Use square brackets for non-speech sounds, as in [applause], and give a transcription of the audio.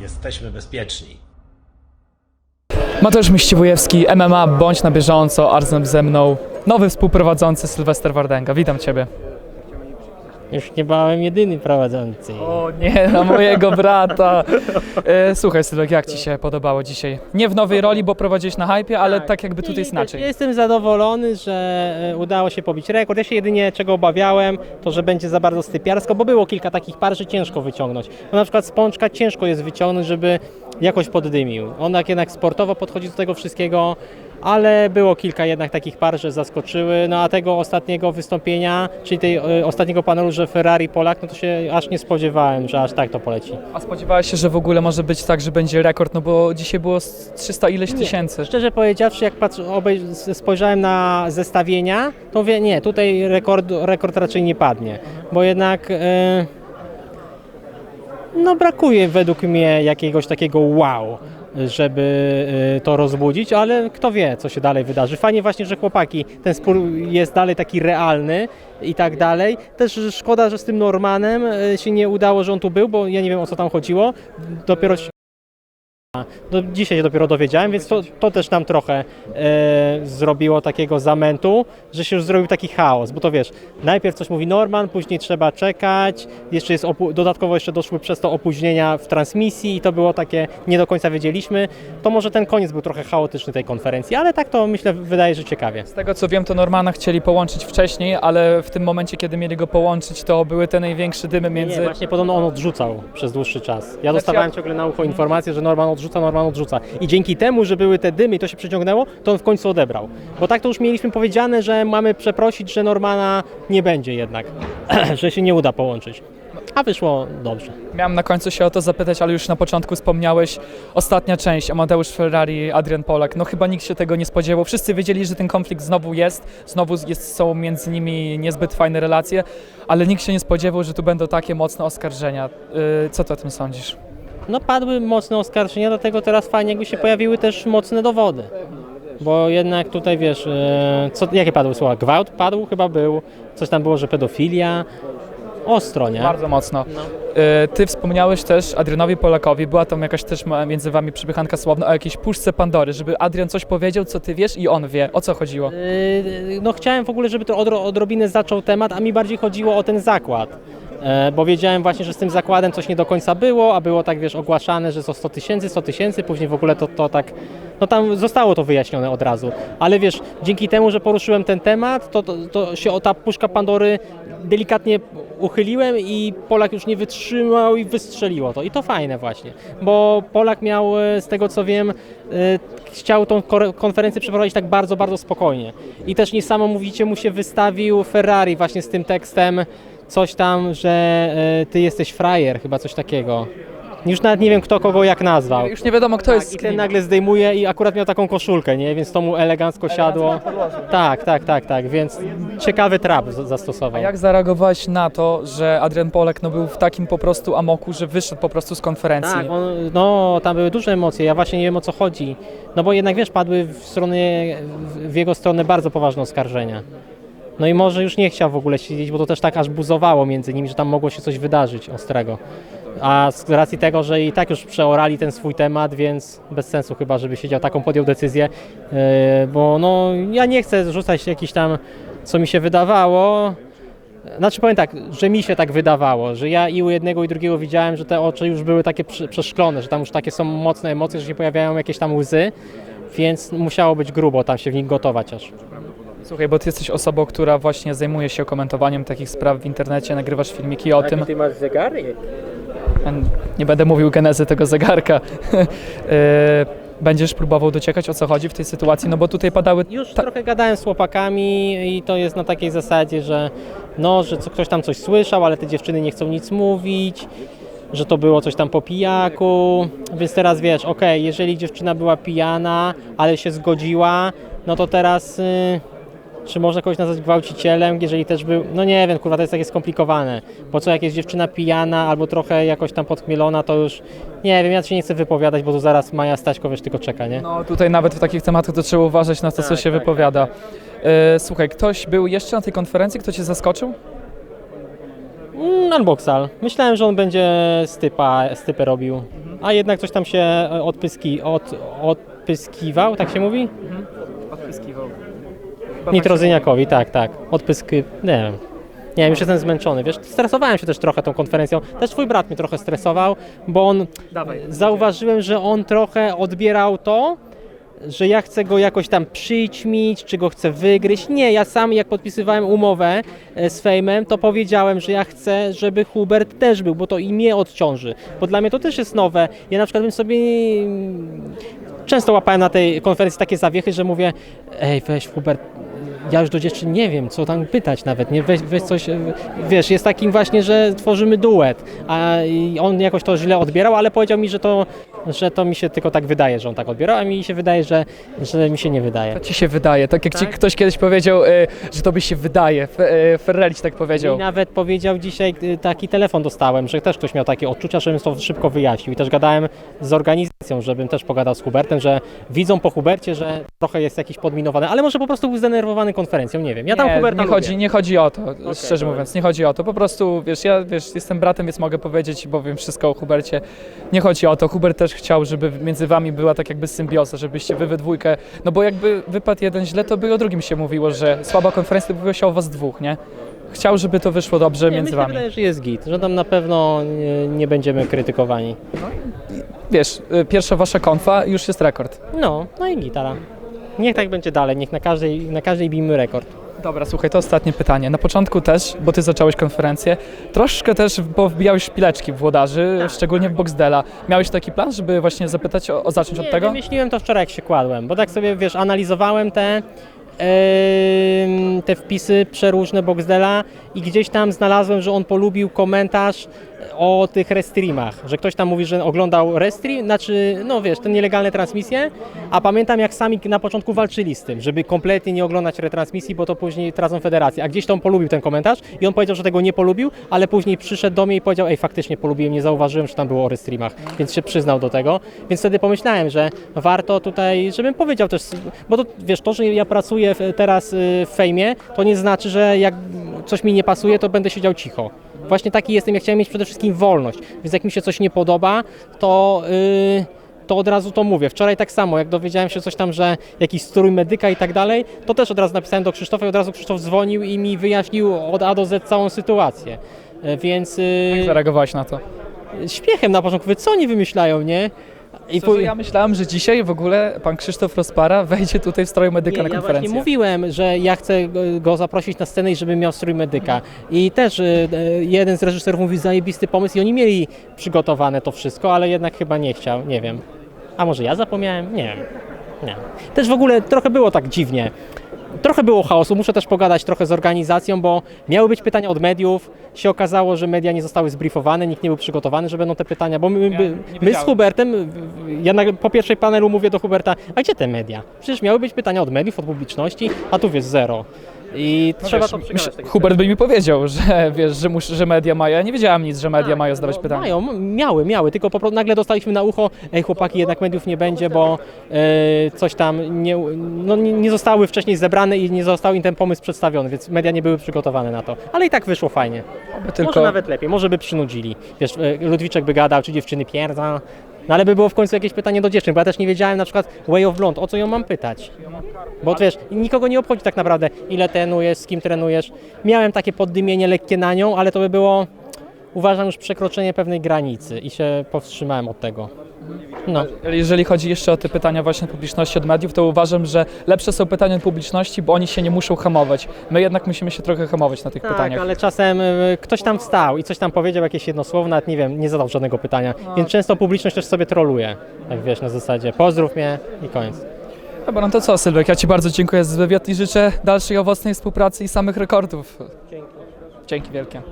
Jesteśmy bezpieczni. Mateusz Miściwujewski, MMA, bądź na bieżąco, a razem ze mną nowy współprowadzący Sylwester Wardęga. Witam Ciebie. Już nie byłem jedyny prowadzący. O nie, na mojego brata. E, słuchaj Sylwek, jak Ci się podobało dzisiaj? Nie w nowej roli, bo prowadziłeś na hypie, ale tak jakby tutaj jest I inaczej. Jestem zadowolony, że e, udało się pobić rekord. Ja się jedynie czego obawiałem, to że będzie za bardzo stypiarsko, bo było kilka takich par, że ciężko wyciągnąć. No na przykład z pączka ciężko jest wyciągnąć, żeby jakoś poddymił. On tak jednak sportowo podchodzi do tego wszystkiego, ale było kilka jednak takich par, że zaskoczyły. No a tego ostatniego wystąpienia, czyli tej e, ostatniego panelu, że Ferrari Polak, no to się aż nie spodziewałem, że aż tak to poleci. A spodziewałeś się, że w ogóle może być tak, że będzie rekord, no bo dzisiaj było z 300 ileś tysięcy. Szczerze powiedziawszy, jak patrz, obej- spojrzałem na zestawienia, to mówię, nie, tutaj rekord, rekord raczej nie padnie, bo jednak e, no brakuje według mnie jakiegoś takiego wow, żeby e, to rozbudzić, ale kto wie, co się dalej wydarzy. Fajnie właśnie, że chłopaki, ten spór jest dalej taki realny i tak dalej. Też szkoda, że z tym Normanem e, się nie udało, że on tu był, bo ja nie wiem o co tam chodziło. Dopiero się no, dzisiaj się dopiero dowiedziałem, więc to, to też nam trochę e, zrobiło takiego zamętu, że się już zrobił taki chaos, bo to wiesz, najpierw coś mówi Norman, później trzeba czekać, jeszcze jest dodatkowo jeszcze doszły przez to opóźnienia w transmisji i to było takie, nie do końca wiedzieliśmy, to może ten koniec był trochę chaotyczny tej konferencji, ale tak to myślę wydaje, że ciekawie. Z tego co wiem, to Normana chcieli połączyć wcześniej, ale w tym momencie, kiedy mieli go połączyć, to były te największe dymy Nie, między... właśnie podobno on odrzucał przez dłuższy czas. Ja dostawałem ja- ciągle na ucho informację, że Norman odrzuca, Norman odrzuca. I dzięki temu, że były te dymy i to się przeciągnęło, to on w końcu odebrał. Bo tak to już mieliśmy powiedziane, że mamy przeprosić, że Normana nie będzie jednak, [clears throat] że się nie uda połączyć. A wyszło dobrze. Miałem na końcu się o to zapytać, ale już na początku wspomniałeś, ostatnia część, Amadeusz Ferrari, Adrian Polak, no chyba nikt się tego nie spodziewał. Wszyscy wiedzieli, że ten konflikt znowu jest, znowu jest, są między nimi niezbyt fajne relacje, ale nikt się nie spodziewał, że tu będą takie mocne oskarżenia. Yy, co ty o tym sądzisz? No padły mocne oskarżenia, dlatego teraz fajnie jakby się pojawiły też mocne dowody. Bo jednak tutaj wiesz, e, co, jakie padły słowa? Gwałt padł chyba był, coś tam było, że pedofilia. Ostro, nie? Bardzo mocno. No. Yy, ty wspomniałeś też Adrianowi Polakowi, była tam jakaś też między wami przypychanka słowna o jakiejś puszce Pandory, żeby Adrian coś powiedział, co ty wiesz i on wie. O co chodziło? Yy, No chciałem w ogóle, żeby to odro- odrobinę zaczął temat, a mi bardziej chodziło o ten zakład. E, Bo wiedziałem właśnie, że z tym zakładem coś nie do końca było, a było tak, wiesz, ogłaszane, że to 100 tysięcy, 100 tysięcy, później w ogóle to, to tak, no tam zostało to wyjaśnione od razu. Ale wiesz, dzięki temu, że poruszyłem ten temat, to, to, to się o ta puszka Pandory delikatnie uchyliłem i Polak już nie wytrzymał i wystrzeliło to. I to fajne właśnie, bo Polak miał, e, z tego co wiem, e, chciał tą konferencję przeprowadzić tak bardzo, bardzo spokojnie. I też niesamowicie mu się wystawił Ferrari właśnie z tym tekstem, coś tam, że e, ty jesteś frajer, chyba coś takiego. Już nawet nie wiem kto kogo jak nazwał. Już nie wiadomo, kto jest Tak, z I ten kim. nagle zdejmuje i akurat miał taką koszulkę, nie? Więc to mu elegancko siadło. Tak, tak, tak, tak, więc ciekawy trap z- zastosował. A jak zareagowałeś na to, że Adrian Polak no, był w takim po prostu amoku, że wyszedł po prostu z konferencji? Tak, on, no tam były duże emocje, ja właśnie nie wiem o co chodzi. No bo jednak wiesz, padły w, stronę, w jego stronę bardzo poważne oskarżenia. No i może już nie chciał w ogóle siedzieć, bo to też tak aż buzowało między nimi, że tam mogło się coś wydarzyć ostrego. A z racji tego, że i tak już przeorali ten swój temat, więc bez sensu chyba, żeby siedział, taką podjął decyzję, yy, bo no ja nie chcę rzucać jakiś tam, co mi się wydawało, znaczy powiem tak, że mi się tak wydawało, że ja i u jednego i drugiego widziałem, że te oczy już były takie prze- przeszklone, że tam już takie są mocne emocje, że się pojawiają jakieś tam łzy, więc musiało być grubo tam się w nich gotować aż. Słuchaj, bo ty jesteś osobą, która właśnie zajmuje się komentowaniem takich spraw w internecie, nagrywasz filmiki o tym. ty masz zegary? Nie będę mówił genezy tego zegarka. [laughs] E, Będziesz próbował dociekać o co chodzi w tej sytuacji, no bo tutaj padały. Już ta- trochę gadałem z chłopakami i to jest na takiej zasadzie, że no, że co, ktoś tam coś słyszał, ale te dziewczyny nie chcą nic mówić, że to było coś tam po pijaku, więc teraz wiesz, okej, jeżeli dziewczyna była pijana, ale się zgodziła, no to teraz y, czy można kogoś nazwać gwałcicielem, jeżeli też był, no nie wiem, kurwa, to jest takie skomplikowane, bo co jak jest dziewczyna pijana albo trochę jakoś tam podchmielona, to już, nie wiem, ja się nie chcę wypowiadać, bo tu zaraz Maja Staśko, wiesz, tylko czeka, nie? No tutaj nawet w takich tematach to trzeba uważać na to, co Tak, się tak, wypowiada. E, Słuchaj, ktoś był jeszcze na tej konferencji, kto cię zaskoczył? Mm, Unboxal. Myślałem, że on będzie stypa, stypę robił, a jednak coś tam się e, odpyski, od, odpyskiwał, tak się mówi? Nitrozyniakowi, tak, tak. Odpyski, nie wiem. Nie wiem, już jestem zmęczony, wiesz, stresowałem się też trochę tą konferencją. Też twój brat mnie trochę stresował, bo on, Dawaj. zauważyłem, że on trochę odbierał to, że ja chcę go jakoś tam przyćmić, czy go chcę wygryźć. Nie, ja sam jak podpisywałem umowę e, z Fejmem, to powiedziałem, że ja chcę, żeby Hubert też był, bo to i mnie odciąży. Bo dla mnie to też jest nowe. Ja na przykład bym sobie mm, często łapałem na tej konferencji takie zawiechy, że mówię, ej weź Hubert, ja już do dziewczyn nie wiem, co tam pytać nawet, nie? Weź, weź coś, wiesz, jest takim właśnie, że tworzymy duet, a on jakoś to źle odbierał, ale powiedział mi, że to, że to mi się tylko tak wydaje, że on tak odbierał, a mi się wydaje, że, że mi się nie wydaje. To ci się wydaje, tak jak ci Tak? ktoś kiedyś powiedział, y, że to by się wydaje. Y, Ferrari ci tak powiedział. I nawet powiedział dzisiaj, y, taki telefon dostałem, że też ktoś miał takie odczucia, żebym to szybko wyjaśnił. I też gadałem z organizacją, żebym też pogadał z Hubertem, że widzą po Hubercie, że trochę jest jakiś podminowany, ale może po prostu był zdenerwowany konferencją, nie wiem. Ja tam nie, Huberta nie lubię. chodzi, nie chodzi o to, szczerze dobra. mówiąc, nie chodzi o to. Po prostu, wiesz, ja wiesz, jestem bratem, więc mogę powiedzieć, bo wiem wszystko o Hubercie. Nie chodzi o to. Hubert też chciał, żeby między wami była tak jakby symbioza, żebyście wy we dwójkę, no bo jakby wypadł jeden źle, to by o drugim się mówiło, że słaba konferencja, to by się o was dwóch, nie? Chciał, żeby to wyszło dobrze Nie, między wami. wydaje, że jest git, że tam na pewno nie, nie będziemy krytykowani. Wiesz, y, pierwsza wasza konfa już jest rekord. No, no i gitara. Niech tak będzie dalej, niech na każdej, na każdej bijmy rekord. Dobra, słuchaj, to ostatnie pytanie. Na początku też, bo ty zacząłeś konferencję, troszkę też powbijałeś szpileczki w włodarzy, szczególnie w Boxdela. Miałeś taki plan, żeby właśnie zapytać o, o zacząć od Nie, tego? Wymyśliłem to wczoraj, jak się kładłem, bo tak sobie, wiesz, analizowałem te, em, te wpisy przeróżne Boxdela i gdzieś tam znalazłem, że on polubił komentarz o tych restreamach, że ktoś tam mówi, że oglądał restream, znaczy, no wiesz, te nielegalne transmisje, a pamiętam jak sami na początku walczyli z tym, żeby kompletnie nie oglądać retransmisji, bo to później tracą federację, a gdzieś tam polubił ten komentarz i on powiedział, że tego nie polubił, ale później przyszedł do mnie i powiedział, ej, faktycznie polubiłem, nie zauważyłem, że tam było o restreamach, więc się przyznał do tego, więc wtedy pomyślałem, że warto tutaj, żebym powiedział też, bo to, wiesz, to, że ja pracuję teraz y, w fejmie, to nie znaczy, że jak coś mi nie pasuje, to będę siedział cicho. Właśnie taki jestem, ja chciałem mieć przede wszystkim wolność, więc jak mi się coś nie podoba, to... Yy, to od razu to mówię. Wczoraj tak samo, jak dowiedziałem się coś tam, że jakiś strój medyka i tak dalej, to też od razu napisałem do Krzysztofa i od razu Krzysztof dzwonił i mi wyjaśnił od A do Z całą sytuację. E, Więc Jak yy, zareagowałeś na to? śmiechem na początku, mówię, co oni wymyślają, nie? I Szczerze, ja myślałem, że dzisiaj w ogóle pan Krzysztof Rozpara [laughs] wejdzie tutaj w stroju medyka Nie, na ja konferencję. właśnie mówiłem, że ja chcę go- zaprosić na scenę i żeby miał strój medyka. I też y, y, jeden z reżyserów mówi zajebisty pomysł i oni mieli przygotowane to wszystko, ale jednak chyba nie chciał, nie wiem. A może ja zapomniałem? Nie wiem. Nie. Też w ogóle trochę było tak dziwnie. Trochę było chaosu, muszę też pogadać trochę z organizacją, bo miały być pytania od mediów. Się okazało, że media nie zostały zbriefowane, nikt nie był przygotowany, że będą te pytania, bo my, my, my z. Hubertem, ja na, po pierwszej panelu mówię do Huberta, a gdzie te media? Przecież miały być pytania od mediów, od publiczności, a tu jest zero. I No trzeba wiesz, to myśl- Hubert by mi powiedział, że [laughs] wiesz, że, mus, że media mają. Ja nie wiedziałem nic, że media Tak, mają zadawać no, pytania. Mają, miały, miały, tylko po prostu nagle dostaliśmy na ucho, ej chłopaki, jednak mediów nie będzie, bo e, coś tam nie, no, nie, zostały wcześniej zebrane i nie został im ten pomysł przedstawiony, więc media nie były przygotowane na to. Ale i tak wyszło fajnie. Może Tylko nawet lepiej, może by przynudzili. Wiesz, e, Ludwiczek by gadał, czy dziewczyny pierdzą. No ale by było w końcu jakieś pytanie do dziewczyn, bo ja też nie wiedziałem na przykład Way of Blonde, o co ją mam pytać. Bo wiesz, nikogo nie obchodzi tak naprawdę, ile trenujesz, z kim trenujesz. Miałem takie poddymienie lekkie na nią, ale to by było, uważam, już przekroczenie pewnej granicy i się powstrzymałem od tego. No. jeżeli chodzi jeszcze o te pytania właśnie publiczności od mediów, to uważam, że lepsze są pytania od publiczności, bo oni się nie muszą hamować. My jednak musimy się trochę hamować na tych Tak, pytaniach. ale czasem y, ktoś tam wstał i coś tam powiedział, jakieś jedno słowo, nawet nie wiem, nie zadał żadnego pytania, więc często publiczność też sobie troluje, tak wiesz, na zasadzie pozdrów mnie i koniec. Dobra, no to co Sylwek, ja Ci bardzo dziękuję za wywiad i życzę dalszej owocnej współpracy i samych rekordów. Dzięki wielkie.